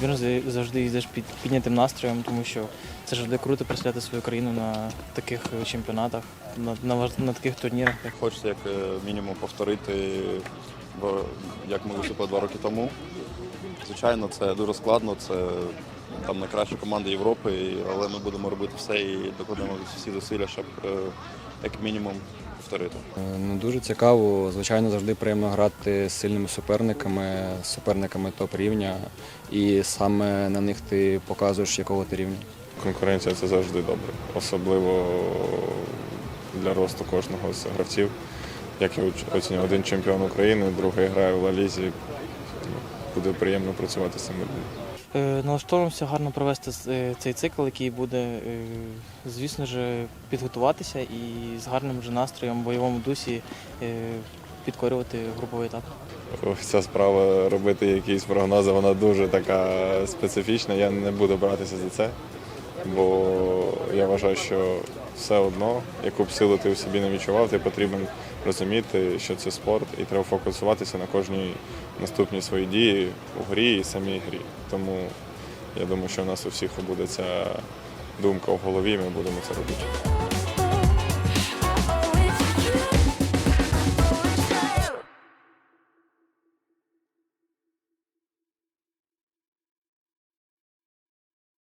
завжди, завжди їздиш під піднятим настроєм, тому що це завжди круто представляти свою країну на таких е, чемпіонатах, на, на, на таких турнірах. Хочеться як е, мінімум повторити, як ми виступили два роки тому. Звичайно, це дуже складно, це там найкраща команда Європи, але ми будемо робити все і докладемо всі зусилля, щоб е, як мінімум повторити. Е, Ну, дуже цікаво. Звичайно, завжди приємно грати з сильними суперниками, з суперниками топ-рівня. І саме на них ти показуєш, якого ти рівня. Конкуренція це завжди добре, особливо для росту кожного з гравців. Як я оцінюю, один чемпіон України, другий грає в Ла-Лізі. Буде приємно працювати з цими людьми. Е, Налаштовуємося гарно провести е, цей цикл, який буде, е, звісно ж, підготуватися і з гарним вже настроєм, в бойовому дусі підкорювати груповий етап. Ця справа робити якісь прогнози, вона дуже така специфічна. Я не буду братися за це, бо я вважаю, що все одно, яку б силу ти в собі не відчував, ти потрібен розуміти, що це спорт, і треба фокусуватися на кожній наступній своїй дії у грі і самій грі. Тому я думаю, що у нас у всіх буде ця думка в голові, і ми будемо це робити.